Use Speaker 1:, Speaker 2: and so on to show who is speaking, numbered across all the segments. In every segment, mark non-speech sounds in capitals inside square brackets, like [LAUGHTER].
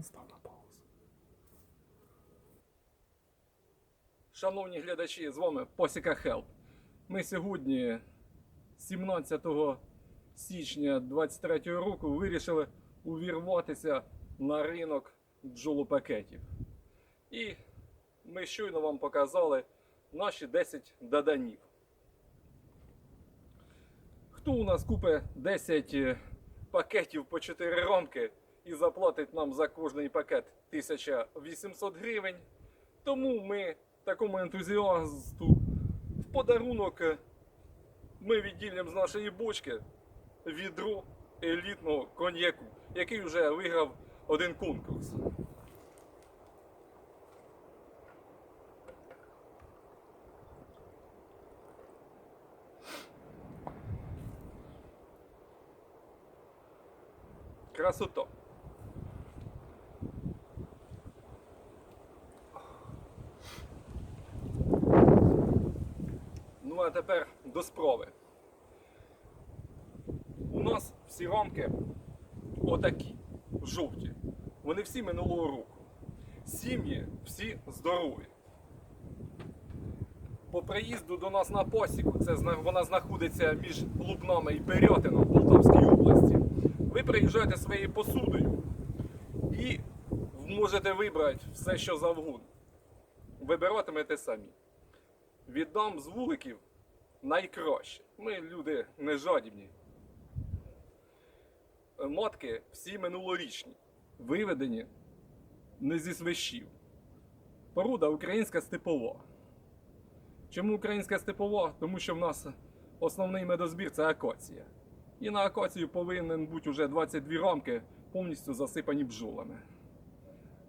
Speaker 1: Став на паузу.
Speaker 2: Шановні глядачі, з вами Посіка Хелп. Ми сьогодні, 17 січня 2023 року, вирішили увірватися на ринок бджолопакетів. І ми щойно вам показали наші 10 доданів. Хто у нас купить 10 е, пакетів по 4 рамки і заплатить нам за кожний пакет 1800 гривень, тому ми такому ентузіасту в подарунок ми відділимо з нашої бочки відро елітного коньяку, який вже виграв один конкурс. Красота. Ну а тепер до справи. У нас всі рамки отакі, жовті. Вони всі минулого року. Сім'ї всі здорові. По приїзду до нас на посіку, це вона знаходиться між Лубнами і Пирятином в Полтавській області. Ви приїжджаєте своєю посудою і можете вибрати все, що завгодно. Вибиратимете самі. Віддам з вуликів найкраще. Ми люди не жадібні. Е, Матки всі минулорічні, виведені не зі свищів. Поруда українська степова. Чому українська степова? Тому що в нас основний медозбір це акація. І на акацію повинен бути вже 22 рамки повністю засипані бджолами.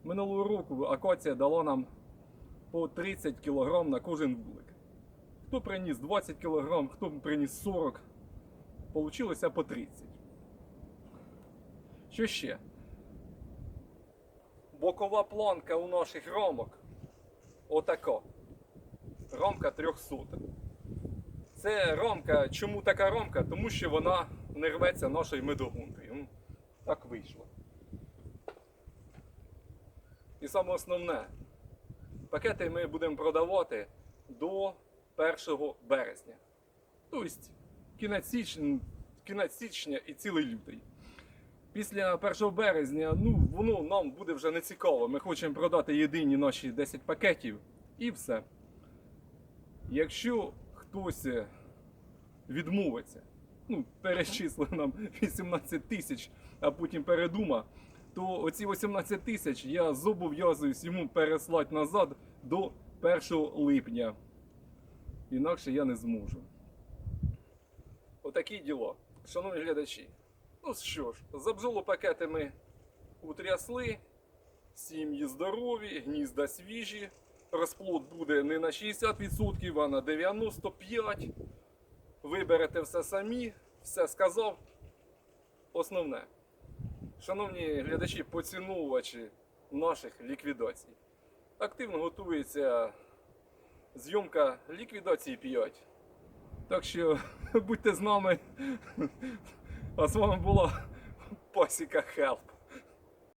Speaker 2: Минулого року акація дала нам по 30 кг на кожен вулик. Хто приніс 20 кг, хто приніс 40, получилося по 30. Що ще? Бокова планка у наших рамок отака. Рамка 300. Це рамка, чому така рамка? Тому що вона не рветься нашою медогункою. Так вийшло. І саме основне, пакети ми будемо продавати до 1 березня. Тобто кінець січня, кінець січня і цілий лютий. Після 1 березня ну, воно нам буде вже не цікаво. Ми хочемо продати єдині наші 10 пакетів і все. Якщо хтось е, відмовиться, ну, перечислив нам 18 тисяч, а потім передума, то оці 18 тисяч я зобов'язуюсь йому переслати назад до 1 липня. Інакше я не зможу. Отакі діла. Шановні глядачі. Ну що ж, за бджолопакети ми утрясли, сім'ї здорові, гнізда свіжі. Розплод буде не на 60%, а на 95%. Виберете все самі, все сказав. Основне. Шановні глядачі, поціновувачі наших ліквідацій. Активно готується зйомка ліквідації 5. Так що [LAUGHS] будьте з нами. А з вами була Пасіка Хелп.